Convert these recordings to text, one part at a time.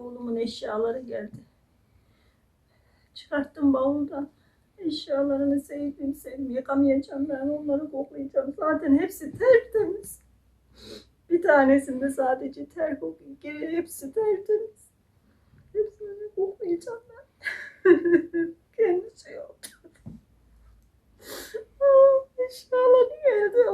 Oğlumun eşyaları geldi. Çıkarttım bavuldan. Eşyalarını sevdim sevdim. Yıkamayacağım ben onları koklayacağım. Zaten hepsi tertemiz. Bir tanesinde sadece ter kokuyor. Geri hepsi tertemiz. Hepsini koklayacağım ben. Kendisi yok. Ah, Eşyaları geldi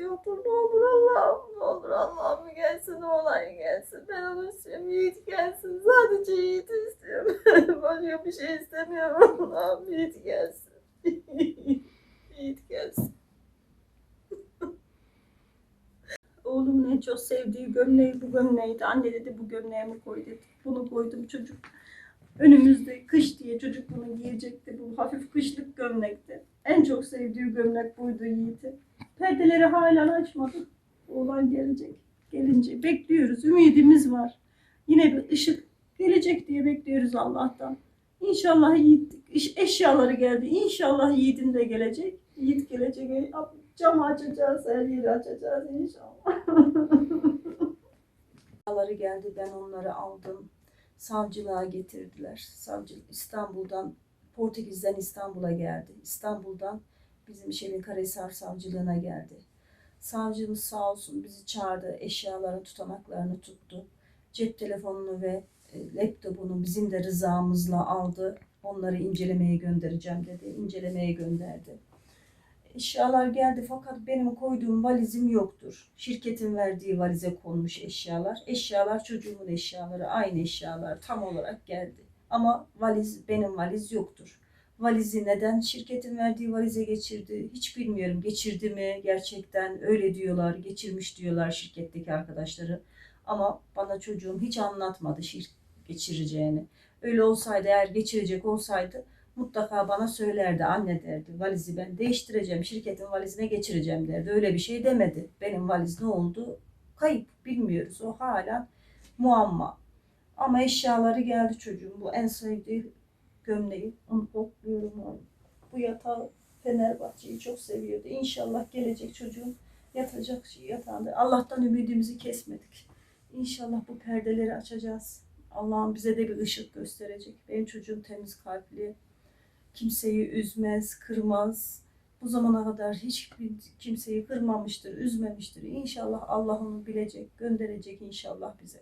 yoktur. Ne olur Allah'ım ne olur Allah'ım gelsin olay gelsin. Ben onu istiyorum. Yiğit gelsin. Sadece Yiğit istiyorum. Başka bir şey istemiyorum Allah'ım. Yiğit gelsin. Yiğit gelsin. Oğlumun en çok sevdiği gömleği bu gömleğiydi. Anne dedi bu gömleğimi koy dedi. Bunu koydum çocuk. Önümüzde kış diye çocuk bunu giyecekti. Bu hafif kışlık gömlekti. En çok sevdiği gömlek buydu Yiğit'in. Perdeleri hala açmadı. Oğlan gelecek. Gelince bekliyoruz. Ümidimiz var. Yine bir ışık gelecek diye bekliyoruz Allah'tan. İnşallah Yiğit eş- eşyaları geldi. İnşallah Yiğit'in de gelecek. Yiğit gelecek. Camı açacağız, her yeri açacağız inşallah. Eşyaları geldi. Ben onları aldım. Savcılığa getirdiler. Savcı İstanbul'dan Portekiz'den İstanbul'a geldi. İstanbul'dan bizim Şebin Karahisar Savcılığına geldi. Savcımız sağ olsun bizi çağırdı. Eşyaların tutanaklarını tuttu. Cep telefonunu ve e, laptopunu bizim de rızamızla aldı. Onları incelemeye göndereceğim dedi. İncelemeye gönderdi. Eşyalar geldi fakat benim koyduğum valizim yoktur. Şirketin verdiği valize konmuş eşyalar. Eşyalar çocuğumun eşyaları, aynı eşyalar tam olarak geldi. Ama valiz benim valiz yoktur. Valizi neden şirketin verdiği valize geçirdi hiç bilmiyorum. Geçirdi mi gerçekten öyle diyorlar, geçirmiş diyorlar şirketteki arkadaşları. Ama bana çocuğum hiç anlatmadı şir geçireceğini. Öyle olsaydı eğer geçirecek olsaydı mutlaka bana söylerdi. Anne derdi valizi ben değiştireceğim, şirketin valizine geçireceğim derdi. Öyle bir şey demedi. Benim valiz ne oldu? Kayıp bilmiyoruz. O hala muamma. Ama eşyaları geldi çocuğum. Bu en sevdiği gömleği. Onu. Çok seviyordu. İnşallah gelecek çocuğum yatacak yatağında. Allah'tan ümidimizi kesmedik. İnşallah bu perdeleri açacağız. Allah'ım bize de bir ışık gösterecek. Benim çocuğum temiz kalpli. Kimseyi üzmez, kırmaz. Bu zamana kadar hiç kimseyi kırmamıştır, üzmemiştir. İnşallah Allah onu bilecek, gönderecek inşallah bize.